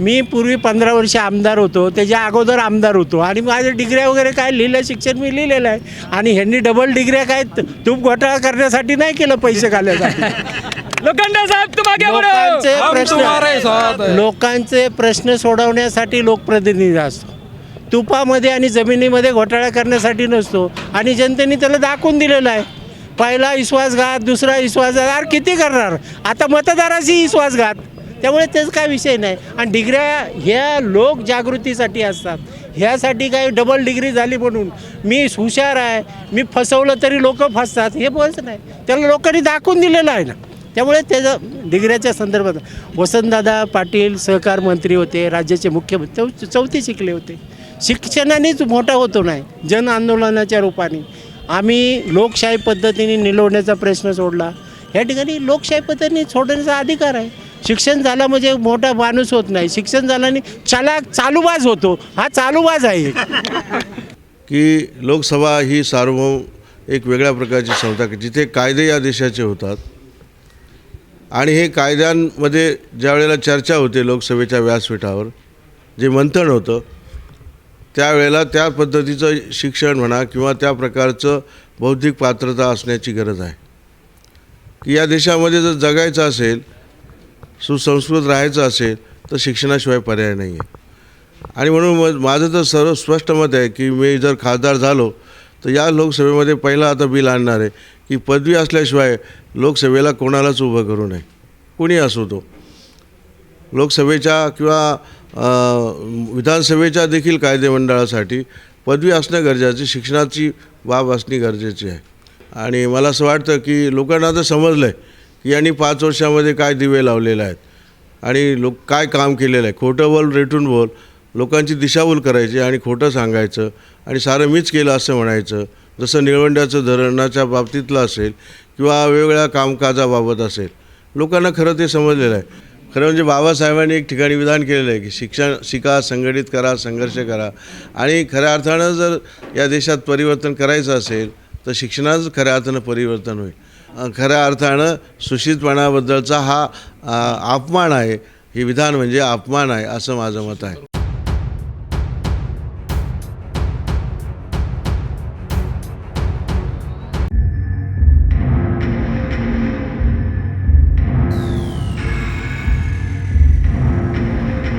मी पूर्वी पंधरा वर्ष आमदार होतो त्याच्या अगोदर आमदार होतो. आणि माझ्या डिग्र्या वगैरे काय लिहिलं शिक्षण मी लिहिलेलं आहे. आणि ह्यांनी डबल डिग्र्या काय तूप घोटाळा करण्यासाठी नाही केलं पैसे घालण्यासाठी लोखंडे साहेब लोकांचे प्रश्न. लोकांचे प्रश्न सोडवण्यासाठी लोकप्रतिनिधी असतो. तुपामध्ये आणि जमिनीमध्ये घोटाळा करण्यासाठी नसतो. आणि जनतेने त्याला दाखवून दिलेलं आहे. पहिला विश्वासघात दुसरा विश्वासघात. किती करणार? आता मतदाराशी विश्वासघात. त्यामुळे त्याचा काय विषय नाही. आणि डिग्र्या ह्या लोक जागृतीसाठी असतात. ह्यासाठी काय डबल डिग्री झाली म्हणून. मी हुशार आहे मी फसवलं तरी लोक फसतात. हे बोलत नाही. त्याला लोकांनी दाखवून दिलेलं आहे ना. त्यामुळे त्याचं डिग्र्याच्या संदर्भात वसंतदादा पाटील सहकार मंत्री होते राज्याचे मुख्यमंत्री चौ चौथी शिकले होते. शिक्षणानेच मोठा होतो नाही जन आंदोलनाच्या रूपाने. आम्ही लोकशाही पद्धतीने निलवण्याचा प्रश्न सोडला. या ठिकाणी लोकशाही पद्धतीने सोडण्याचा अधिकार आहे. शिक्षण झालं म्हणजे मोठा माणूस होत नाही. शिक्षण झाल्याने चालाक चालूबाज होतो. हा चालूबाज आहे. की लोकसभा ही सार्वभौम एक वेगळ्या प्रकारची संस्था जिथे कायदे या देशाचे होतात. आणि हे कायद्यांमध्ये ज्या वेळेला चर्चा होते लोकसभेच्या व्यासपीठावर जे मंथन होतं त्यावेळेला त्या पद्धतीचं शिक्षण म्हणा किंवा त्या प्रकारचं बौद्धिक पात्रता असण्याची गरज आहे. की या देशामध्ये जर जगायचं असेल सुसंस्कृत राहायचं असेल तर शिक्षणाशिवाय पर्याय नाही आहे आणि म्हणून मग माझं तर सर्व स्पष्ट मत आहे की मी जर खासदार झालो तर या लोकसभेमध्ये पहिला आता बिल आणणार आहे की पदवी असल्याशिवाय लोकसभेला कोणालाच उभं करू नये. कोणी असो तो. लोकसभेच्या किंवा विधानसभेच्या देखील कायदेमंडळासाठी पदवी असणं गरजेचं शिक्षणाची बाब असणे गरजेची आहे. आणि मला असं वाटतं की लोकांना आता समजलं आहे यांनी पाच वर्षामध्ये काय दिवे लावलेले आहेत? आणि लोक काय काम केलेलं आहे? खोटं बोल रेटून बोल लोकांची दिशाभूल करायची आणि खोटं सांगायचं आणि सारं मीच केलं असं म्हणायचं जसं निळवंड्याचं धरणाच्या बाबतीतलं असेल किंवा वेगवेगळ्या कामकाजाबाबत असेल. लोकांना खरं ते समजलेलं आहे. खरं म्हणजे बाबासाहेबांनी एक ठिकाणी विधान केलेलं आहे की शिक्षण शिका संघटित करा संघर्ष करा. आणि खऱ्या अर्थानं जर या देशात परिवर्तन करायचं असेल तर शिक्षणाचं खऱ्या अर्थानं परिवर्तन होईल. खऱ्या अर्थानं सुशितपणाबद्दलचा हा अपमान आहे. हे विधान म्हणजे अपमान आहे असं माझं मत आहे.